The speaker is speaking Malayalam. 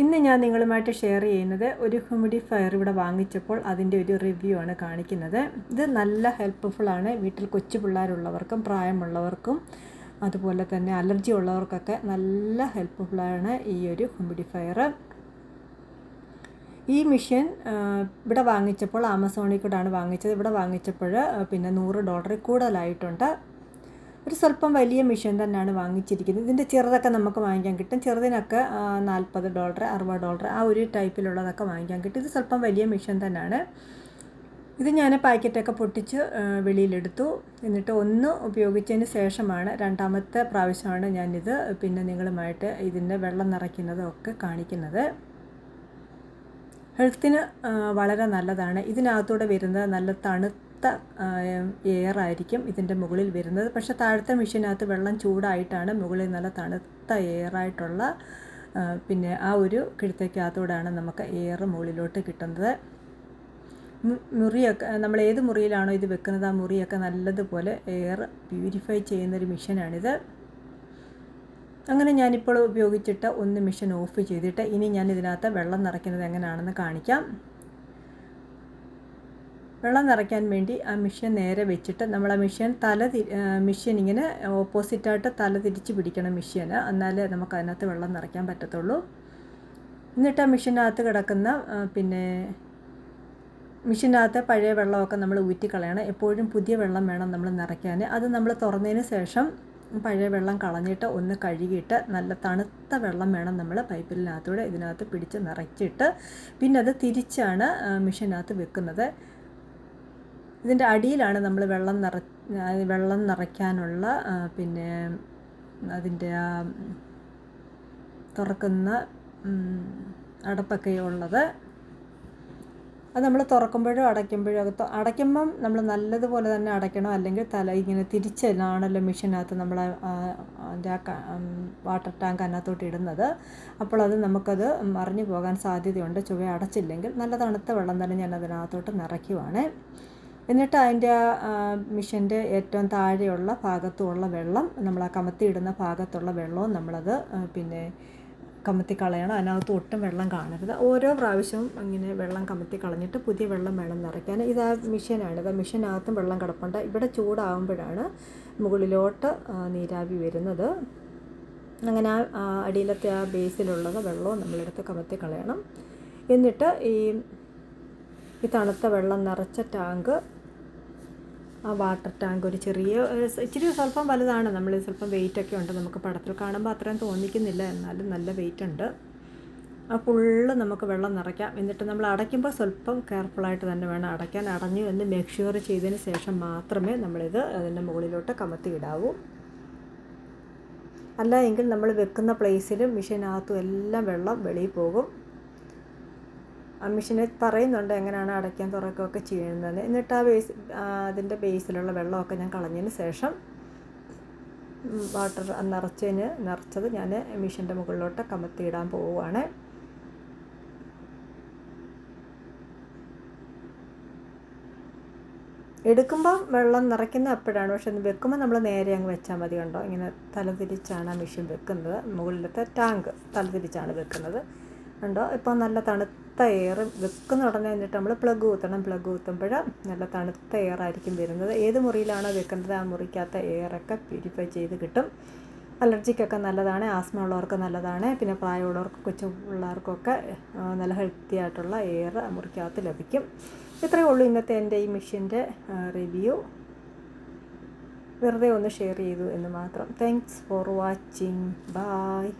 ഇന്ന് ഞാൻ നിങ്ങളുമായിട്ട് ഷെയർ ചെയ്യുന്നത് ഒരു ഹ്യൂമിഡിഫയർ ഇവിടെ വാങ്ങിച്ചപ്പോൾ അതിന്റെ ഒരു റിവ്യൂ ആണ് കാണിക്കുന്നത്. ഇത് നല്ല ഹെൽപ്ഫുൾ ആണ്. വീട്ടിൽ കൊച്ചു പിള്ളേരുള്ളവർക്കും പ്രായമുള്ളവർക്കും അതുപോലെ തന്നെ അലർജി ഉള്ളവർക്കൊക്കെ നല്ല ഹെൽപ്ഫുള്ളാണ് ഈ ഒരു ഹ്യൂമിഡിഫയർ ഈ മെഷീൻ ഇവിടെ വാങ്ങിച്ചപ്പോൾ ആമസോണിൽ കൂടെയാണ് വാങ്ങിച്ചത്. ഇവിടെ വാങ്ങിച്ചപ്പോൾ പിന്നെ നൂറ് ഡോളറിൽ കൂടുതലായിട്ടുണ്ട്. ഒരു സ്വല്പം വലിയ മെഷീൻ തന്നെയാണ് വാങ്ങിച്ചിരിക്കുന്നത്. ഇതിന്റെ ചെറുതൊക്കെ നമുക്ക് വാങ്ങിക്കാൻ കിട്ടും. ചെറുതിനൊക്കെ നാൽപ്പത് ഡോളർ അറുപത് ഡോളർ ആ ഒരു ടൈപ്പിലുള്ളതൊക്കെ വാങ്ങിക്കാൻ കിട്ടും. ഇത് സ്വല്പം വലിയ മെഷീൻ തന്നെയാണ്. ഇത് ഞാൻ പാക്കറ്റൊക്കെ പൊട്ടിച്ച് വെളിയിലെടുത്തു. എന്നിട്ട് ഒന്ന് ഉപയോഗിച്ചതിന് ശേഷമാണ് രണ്ടാമത്തെ പ്രാവശ്യമാണ് ഞാനിത് പിന്നെ നിങ്ങളുമായിട്ട് ഇതിന്റെ വെള്ളം നിറയ്ക്കുന്നതൊക്കെ കാണിക്കുന്നത്. ഹെൽത്തിന് വളരെ നല്ലതാണ്. ഇതിനകത്തൂടെ വരുന്നത് നല്ല തണുത്ത എയർ ആയിരിക്കും ഇതിന്റെ മുകളിൽ വരുന്നത്. പക്ഷെ താഴത്തെ മെഷീനകത്ത് വെള്ളം ചൂടായിട്ടാണ് മുകളിൽ നല്ല തണുത്ത എയറായിട്ടുള്ള പിന്നെ ആ ഒരു കിഴത്തേക്കകത്തോടാണ് നമുക്ക് എയർ മുകളിലോട്ട് കിട്ടുന്നത്. മുറിയൊക്കെ നമ്മൾ ഏത് മുറിയിലാണോ ഇത് വെക്കുന്നത് ആ മുറിയൊക്കെ നല്ലതുപോലെ എയർ പ്യൂരിഫൈ ചെയ്യുന്നൊരു മെഷീനാണിത് അങ്ങനെ ഞാനിപ്പോൾ ഉപയോഗിച്ചിട്ട് ഒന്ന് മെഷീൻ ഓഫ് ചെയ്തിട്ട് ഇനി ഞാൻ ഇതിനകത്ത് വെള്ളം നിറയ്ക്കുന്നത് എങ്ങനെയാണെന്ന് കാണിക്കാം. വെള്ളം നിറയ്ക്കാൻ വേണ്ടി ആ മെഷീൻ നേരെ വെച്ചിട്ട് നമ്മൾ ആ മെഷീൻ തല മെഷീൻ ഇങ്ങനെ ഓപ്പോസിറ്റായിട്ട് തല തിരിച്ച് പിടിക്കണം മെഷീന് എന്നാലേ നമുക്ക് അതിനകത്ത് വെള്ളം നിറയ്ക്കാൻ പറ്റത്തുള്ളൂ. എന്നിട്ട് ആ മെഷീനകത്ത് കിടക്കുന്ന പിന്നെ മെഷീനകത്തെ പഴയ വെള്ളമൊക്കെ നമ്മൾ ഊറ്റിക്കളയണം. എപ്പോഴും പുതിയ വെള്ളം വേണം നമ്മൾ നിറയ്ക്കാൻ അത് നമ്മൾ തുറന്നതിന് ശേഷം പഴയ വെള്ളം കളഞ്ഞിട്ട് ഒന്ന് കഴുകിയിട്ട് നല്ല തണുത്ത വെള്ളം വേണം നമ്മൾ പൈപ്പിനകത്തൂടെ ഇതിനകത്ത് പിടിച്ച് നിറച്ചിട്ട് പിന്നെ അത് തിരിച്ചാണ് മെഷീനകത്ത് വെക്കുന്നത്. ഇതിന്റെ അടിയിലാണ് നമ്മൾ വെള്ളം നിറ വെള്ളം നിറയ്ക്കാനുള്ള പിന്നെ അതിന്റെ ആ തുറക്കുന്ന അടപ്പൊക്കെ ഉള്ളത്. അത് നമ്മൾ തുറക്കുമ്പോഴും അടയ്ക്കുമ്പോഴും അകത്ത് അടയ്ക്കുമ്പം നമ്മൾ നല്ലതുപോലെ തന്നെ അടയ്ക്കണം. അല്ലെങ്കിൽ തല ഇങ്ങനെ തിരിച്ചാണല്ലോ മെഷീനകത്ത് നമ്മൾ അതിന്റെ ആ വാട്ടർ ടാങ്ക് അതിനകത്തോട്ട് ഇടുന്നത്. അപ്പോൾ അത് നമുക്കത് മറിഞ്ഞു പോകാൻ സാധ്യതയുണ്ട്. ചുവ അടച്ചില്ലെങ്കിൽ നല്ല തണുത്ത വെള്ളം തന്നെ ഞാൻ അതിനകത്തോട്ട് നിറയ്ക്കുവാണ്. എന്നിട്ട് അതിന്റെ മിഷ്യന്റെ ഏറ്റവും താഴെയുള്ള ഭാഗത്തുള്ള വെള്ളം നമ്മൾ ആ കമത്തി ഇടുന്ന ഭാഗത്തുള്ള വെള്ളവും നമ്മളത് പിന്നെ കമത്തി കളയണം. അതിനകത്ത് ഒട്ടും വെള്ളം കാണരുത്. ഓരോ പ്രാവശ്യവും ഇങ്ങനെ വെള്ളം കമത്തി കളഞ്ഞിട്ട് പുതിയ വെള്ളം വേണം നിറയ്ക്കാൻ. ഇത് ആ മിഷീനാണ്. ഇത് മിഷീനകത്തും വെള്ളം കിടപ്പുണ്ട്. ഇവിടെ ചൂടാകുമ്പോഴാണ് മുകളിലോട്ട് നീരാവി വരുന്നത്. അങ്ങനെ ആ അടിയിലത്തെ ആ ബേസിലുള്ളത് വെള്ളവും നമ്മളെടുത്ത് കമത്തി കളയണം. എന്നിട്ട് ഈ ഈ തണുത്ത വെള്ളം നിറച്ച ടാങ്ക് ആ വാട്ടർ ടാങ്ക് ഒരു ചെറിയ ഇച്ചിരി സ്വല്പം വലുതാണ്. നമ്മൾ സ്വല്പം വെയിറ്റൊക്കെ ഉണ്ട്. നമുക്ക് പടത്തിൽ കാണുമ്പോൾ അത്രയും തോന്നിക്കുന്നില്ല. എന്നാലും നല്ല വെയിറ്റ് ഉണ്ട് ആ ഫുള്ള് നമുക്ക് വെള്ളം നിറയ്ക്കാം. എന്നിട്ട് നമ്മൾ അടയ്ക്കുമ്പോൾ സ്വല്പം കെയർഫുള്ളായിട്ട് തന്നെ വേണം അടയ്ക്കാൻ. അടഞ്ഞു എന്ന് മേക്ക് ഷുവർ ചെയ്തതിന് ശേഷം മാത്രമേ നമ്മളിത് അതിന്റെ മുകളിലോട്ട് കമത്തി ഇടാവൂ. അല്ല എങ്കിൽ നമ്മൾ വെക്കുന്ന പ്ലേസിലും മിഷീനകത്തും എല്ലാം വെള്ളം വെളിയിൽ പോകും. ആ പറയുന്നുണ്ട് എങ്ങനെയാണ് അടയ്ക്കാൻ തുറക്കുകയൊക്കെ ചെയ്യുന്നത്. എന്നിട്ട് ആ ബേസ് അതിന്റെ ബേസിലുള്ള വെള്ളമൊക്കെ ഞാൻ കളഞ്ഞതിന് ശേഷം വാട്ടർ നിറച്ചതിന് നിറച്ചത് ഞാൻ മെഷീന്റെ മുകളിലോട്ട് കമത്തിയിടാൻ പോവുകയാണ്. എടുക്കുമ്പോൾ വെള്ളം നിറയ്ക്കുന്ന അപ്പോഴാണ് പക്ഷെ ഒന്ന് വെക്കുമ്പോൾ നമ്മൾ നേരെ അങ്ങ് വെച്ചാൽ മതി കണ്ടോ? ഇങ്ങനെ തലതിരിച്ചാണ് ആ മെഷീൻ വെക്കുന്നത്. മുകളിലത്തെ ടാങ്ക് തലതിരിച്ചാണ് വെക്കുന്നത്. കണ്ടോ? ഇപ്പോൾ നല്ല തണുത്ത എയർ വെക്കുന്ന ഉടനെ എന്നിട്ട് നമ്മൾ പ്ലഗ് കുത്തണം പ്ലഗ് കുത്തുമ്പോൾ നല്ല തണുത്ത എയർ ആയിരിക്കും വരുന്നത്. ഏത് മുറിയിലാണോ വെക്കുന്നത് ആ മുറിക്കകത്ത എയറൊക്കെ പ്യൂരിഫൈ ചെയ്ത് കിട്ടും. അലർജിക്കൊക്കെ നല്ലതാണ് ആസ്മ ഉള്ളവർക്ക് നല്ലതാണ് പിന്നെ പ്രായമുള്ളവർക്ക് കൊച്ചു പിള്ളേർക്കൊക്കെ നല്ല ഹെൽത്തി ആയിട്ടുള്ള എയർ മുറിക്കകത്ത് ലഭിക്കും. ഇത്രയേ ഉള്ളൂ ഇന്നത്തെ എന്റെ ഈ മെഷീന്റെ റിവ്യൂ വെറുതെ ഒന്ന് ഷെയർ ചെയ്തു എന്ന് മാത്രം. Thanks for watching bye